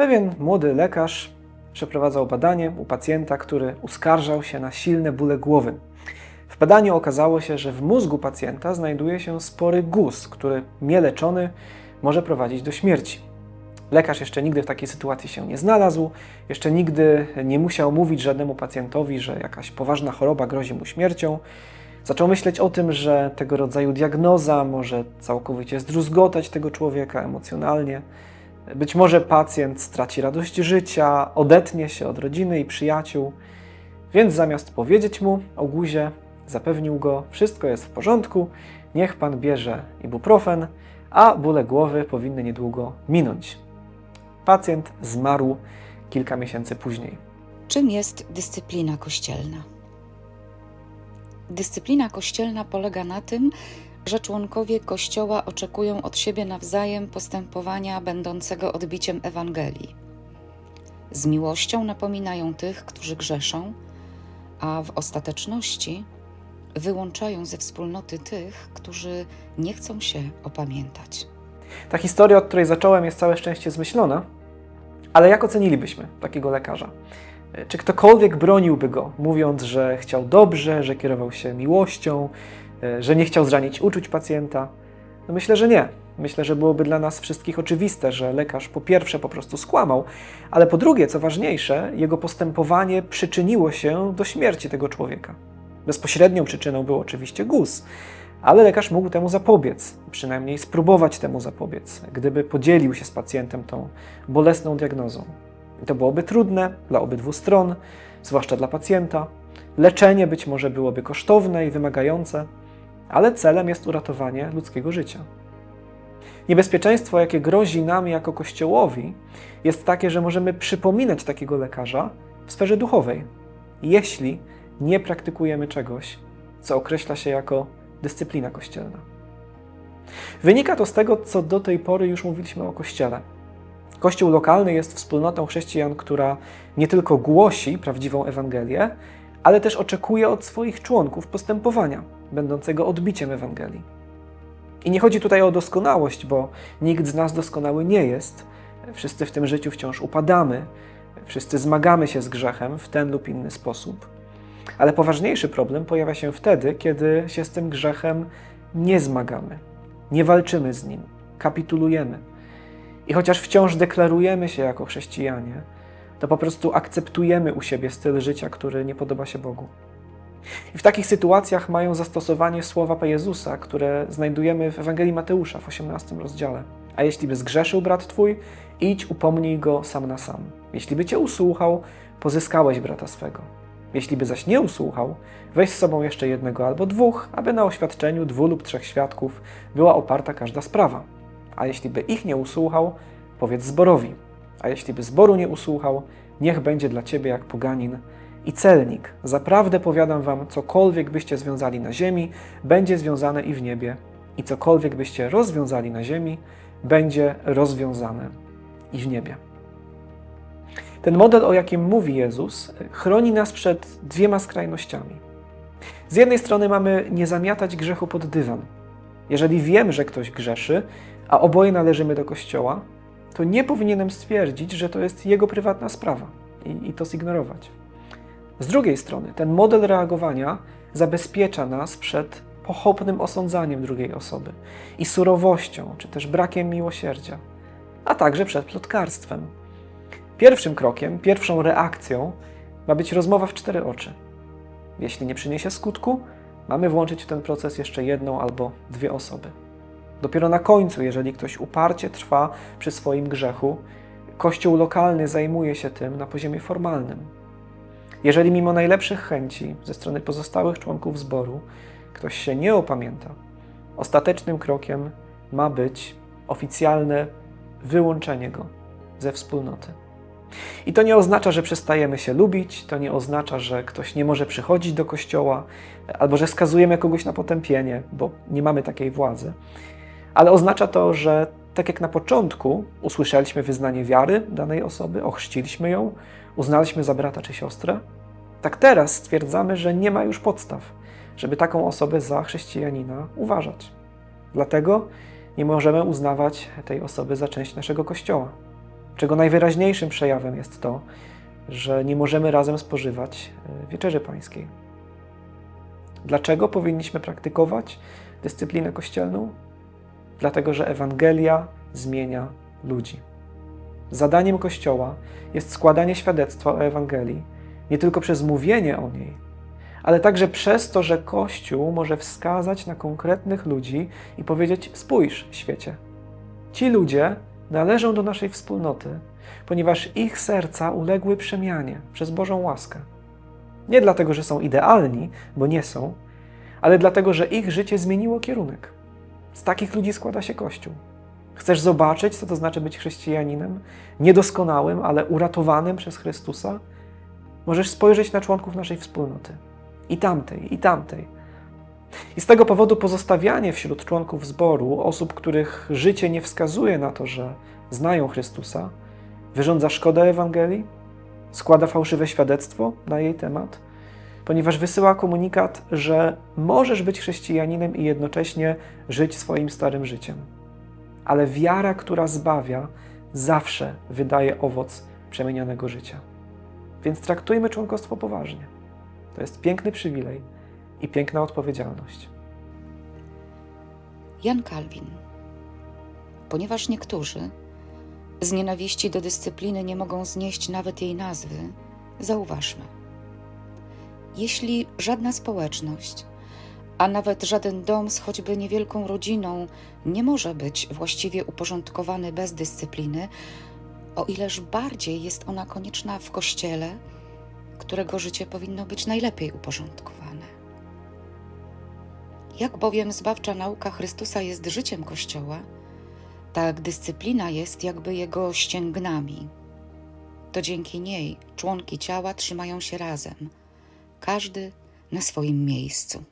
Pewien młody lekarz przeprowadzał badanie u pacjenta, który uskarżał się na silne bóle głowy. W badaniu okazało się, że w mózgu pacjenta znajduje się spory guz, który nieleczony może prowadzić do śmierci. Lekarz jeszcze nigdy w takiej sytuacji się nie znalazł, jeszcze nigdy nie musiał mówić żadnemu pacjentowi, że jakaś poważna choroba grozi mu śmiercią. Zaczął myśleć o tym, że tego rodzaju diagnoza może całkowicie zdruzgotać tego człowieka emocjonalnie. Być może pacjent straci radość życia, odetnie się od rodziny i przyjaciół, więc zamiast powiedzieć mu o guzie, zapewnił go, wszystko jest w porządku, niech pan bierze ibuprofen, a bóle głowy powinny niedługo minąć. Pacjent zmarł kilka miesięcy później. Czym jest dyscyplina kościelna? Dyscyplina kościelna polega na tym, że członkowie Kościoła oczekują od siebie nawzajem postępowania będącego odbiciem Ewangelii. Z miłością napominają tych, którzy grzeszą, a w ostateczności wyłączają ze wspólnoty tych, którzy nie chcą się opamiętać. Ta historia, od której zacząłem, jest całe szczęście zmyślona, ale jak ocenilibyśmy takiego lekarza? Czy ktokolwiek broniłby go, mówiąc, że chciał dobrze, że kierował się miłością, że nie chciał zranić uczuć pacjenta? No myślę, że nie. Myślę, że byłoby dla nas wszystkich oczywiste, że lekarz po pierwsze po prostu skłamał, ale po drugie, co ważniejsze, jego postępowanie przyczyniło się do śmierci tego człowieka. Bezpośrednią przyczyną był oczywiście guz, ale lekarz mógł temu zapobiec, przynajmniej spróbować temu zapobiec, gdyby podzielił się z pacjentem tą bolesną diagnozą. To byłoby trudne dla obydwu stron, zwłaszcza dla pacjenta. Leczenie być może byłoby kosztowne i wymagające, ale celem jest uratowanie ludzkiego życia. Niebezpieczeństwo, jakie grozi nam jako Kościołowi, jest takie, że możemy przypominać takiego lekarza w sferze duchowej, jeśli nie praktykujemy czegoś, co określa się jako dyscyplina kościelna. Wynika to z tego, co do tej pory już mówiliśmy o Kościele. Kościół lokalny jest wspólnotą chrześcijan, która nie tylko głosi prawdziwą Ewangelię, ale też oczekuje od swoich członków postępowania, będącego odbiciem Ewangelii. I nie chodzi tutaj o doskonałość, bo nikt z nas doskonały nie jest. Wszyscy w tym życiu wciąż upadamy, wszyscy zmagamy się z grzechem w ten lub inny sposób. Ale poważniejszy problem pojawia się wtedy, kiedy się z tym grzechem nie zmagamy, nie walczymy z nim, kapitulujemy. I chociaż wciąż deklarujemy się jako chrześcijanie, to po prostu akceptujemy u siebie styl życia, który nie podoba się Bogu. I w takich sytuacjach mają zastosowanie słowa Pana Jezusa, które znajdujemy w Ewangelii Mateusza w 18 rozdziale. A jeśli by zgrzeszył brat twój, idź upomnij go sam na sam. Jeśli by cię usłuchał, pozyskałeś brata swego. Jeśli by zaś nie usłuchał, weź z sobą jeszcze jednego albo dwóch, aby na oświadczeniu dwu lub trzech świadków była oparta każda sprawa. A jeśli by ich nie usłuchał, powiedz zborowi. A jeśli by zboru nie usłuchał, niech będzie dla ciebie jak poganin i celnik. Zaprawdę powiadam wam, cokolwiek byście związali na ziemi, będzie związane i w niebie, i cokolwiek byście rozwiązali na ziemi, będzie rozwiązane i w niebie. Ten model, o jakim mówi Jezus, chroni nas przed dwiema skrajnościami. Z jednej strony mamy nie zamiatać grzechu pod dywan. Jeżeli wiem, że ktoś grzeszy, a oboje należymy do kościoła, to nie powinienem stwierdzić, że to jest jego prywatna sprawa i, i to zignorować. Z drugiej strony, ten model reagowania zabezpiecza nas przed pochopnym osądzaniem drugiej osoby i surowością, czy też brakiem miłosierdzia, a także przed plotkarstwem. Pierwszym krokiem, pierwszą reakcją ma być rozmowa w cztery oczy. Jeśli nie przyniesie skutku, mamy włączyć w ten proces jeszcze jedną albo dwie osoby. Dopiero na końcu, jeżeli ktoś uparcie trwa przy swoim grzechu, kościół lokalny zajmuje się tym na poziomie formalnym. Jeżeli mimo najlepszych chęci ze strony pozostałych członków zboru ktoś się nie opamięta, ostatecznym krokiem ma być oficjalne wyłączenie go ze wspólnoty. I to nie oznacza, że przestajemy się lubić, to nie oznacza, że ktoś nie może przychodzić do kościoła, albo że skazujemy kogoś na potępienie, bo nie mamy takiej władzy. Ale oznacza to, że tak jak na początku usłyszeliśmy wyznanie wiary danej osoby, ochrzciliśmy ją, uznaliśmy za brata czy siostrę, tak teraz stwierdzamy, że nie ma już podstaw, żeby taką osobę za chrześcijanina uważać. Dlatego nie możemy uznawać tej osoby za część naszego kościoła. czego najwyraźniejszym przejawem jest to, że nie możemy razem spożywać e, wieczerzy pańskiej. Dlaczego powinniśmy praktykować dyscyplinę kościelną? Dlatego, że Ewangelia zmienia ludzi. Zadaniem Kościoła jest składanie świadectwa o Ewangelii, nie tylko przez mówienie o niej, ale także przez to, że Kościół może wskazać na konkretnych ludzi i powiedzieć: Spójrz, świecie, ci ludzie należą do naszej wspólnoty, ponieważ ich serca uległy przemianie przez Bożą łaskę. Nie dlatego, że są idealni, bo nie są, ale dlatego, że ich życie zmieniło kierunek. Z takich ludzi składa się Kościół. Chcesz zobaczyć, co to znaczy być chrześcijaninem? Niedoskonałym, ale uratowanym przez Chrystusa? Możesz spojrzeć na członków naszej wspólnoty. I tamtej, i tamtej. I z tego powodu pozostawianie wśród członków zboru osób, których życie nie wskazuje na to, że znają Chrystusa, wyrządza szkodę Ewangelii, składa fałszywe świadectwo na jej temat, ponieważ wysyła komunikat, że możesz być chrześcijaninem i jednocześnie żyć swoim starym życiem. Ale wiara, która zbawia, zawsze wydaje owoc przemienionego życia. Więc traktujmy członkostwo poważnie. To jest piękny przywilej i piękna odpowiedzialność. Jan Kalwin. Ponieważ niektórzy z nienawiści do dyscypliny nie mogą znieść nawet jej nazwy, zauważmy. Jeśli żadna społeczność, a nawet żaden dom z choćby niewielką rodziną nie może być właściwie uporządkowany bez dyscypliny, o ileż bardziej jest ona konieczna w kościele, którego życie powinno być najlepiej uporządkowane. Jak bowiem zbawcza nauka Chrystusa jest życiem Kościoła, tak dyscyplina jest jakby jego ścięgnami. To dzięki niej członki ciała trzymają się razem, każdy na swoim miejscu.